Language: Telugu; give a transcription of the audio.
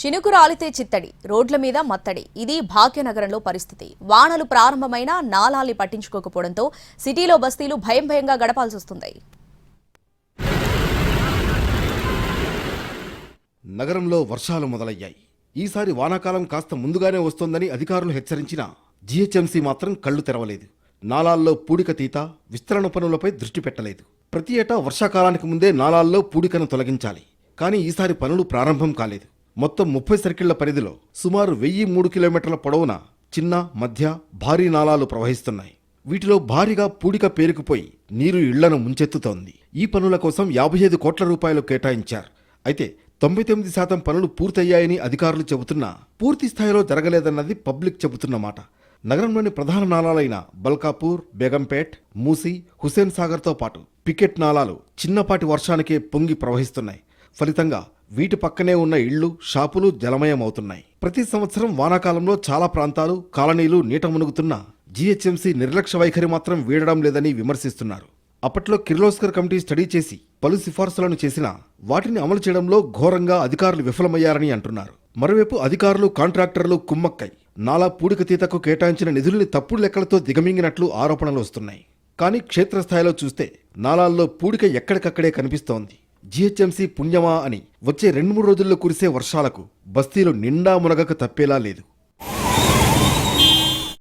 చినుకు రాలితే చిత్తడి రోడ్ల మీద మత్తడి. ఇది భాగ్యనగరంలో పరిస్థితి. వానలు ప్రారంభమైన నాలాల్ని పట్టించుకోకపోవడంతో సిటీలో బస్తీలు భయం భయంగా గడపాల్సి వస్తుంది. నగరంలో వర్షాలు మొదలయ్యాయి. ఈసారి వానాకాలం కాస్త ముందుగానే వస్తోందని అధికారులు హెచ్చరించినా జీహెచ్ఎంసీ మాత్రం కళ్ళు తెరవలేదు. నాలాల్లో పూడిక తీత విస్తరణ పనులపై దృష్టి పెట్టలేదు. ప్రతి ఏటా వర్షాకాలానికి ముందే నాలాల్లో పూడికను తొలగించాలి. కానీ ఈసారి పనులు ప్రారంభం కాలేదు. మొత్తం ముప్పై సర్కిళ్ళ పరిధిలో సుమారు వెయ్యి మూడు కిలోమీటర్ల పొడవున చిన్న మధ్య భారీ నాలాలు ప్రవహిస్తున్నాయి. వీటిలో భారీగా పూడిక పేరుకుపోయి నీరు ఇళ్ళను ముంచెత్తుతోంది. ఈ పనుల కోసం యాభై ఐదు కోట్ల రూపాయలు కేటాయించారు. అయితే తొంభై తొమ్మిది శాతం పనులు పూర్తయ్యాయని అధికారులు చెబుతున్నా పూర్తి స్థాయిలో జరగలేదన్నది పబ్లిక్ చెబుతున్న మాట. నగరంలోని ప్రధాన నాలాలైన బల్కాపూర్ బేగంపేట్ మూసి హుసేన్ సాగర్తో పాటు పికెట్ నాలాలు చిన్నపాటి వర్షానికే పొంగి ప్రవహిస్తున్నాయి. ఫలితంగా వీటి పక్కనే ఉన్న ఇళ్ళు షాపులు జలమయమవుతున్నాయి. ప్రతి సంవత్సరం వానాకాలంలో చాలా ప్రాంతాలు కాలనీలు నీట మునుగుతున్నా జీహెచ్ఎంసీ నిర్లక్ష్య వైఖరి మాత్రం వీడడం లేదని విమర్శిస్తున్నారు. అప్పట్లో కిర్లోస్కర్ కమిటీ స్టడీ చేసి పలు సిఫార్సులను చేసినా వాటిని అమలు చేయడంలో ఘోరంగా అధికారులు విఫలమయ్యారని అంటున్నారు. మరోవైపు అధికారులు కాంట్రాక్టర్లు కుమ్మక్కై నాలా పూడికతీతకు కేటాయించిన నిధుల్ని తప్పుడు లెక్కలతో దిగమింగినట్లు ఆరోపణలు వస్తున్నాయి. కానీ క్షేత్రస్థాయిలో చూస్తే నాలాల్లో పూడిక ఎక్కడికక్కడే కనిపిస్తోంది. జీహెచ్ఎంసీ పుణ్యమా అని వచ్చే రెండు మూడు రోజుల్లో కురిసే వర్షాలకు బస్తీలు నిండా మునగక తప్పేలా లేదు.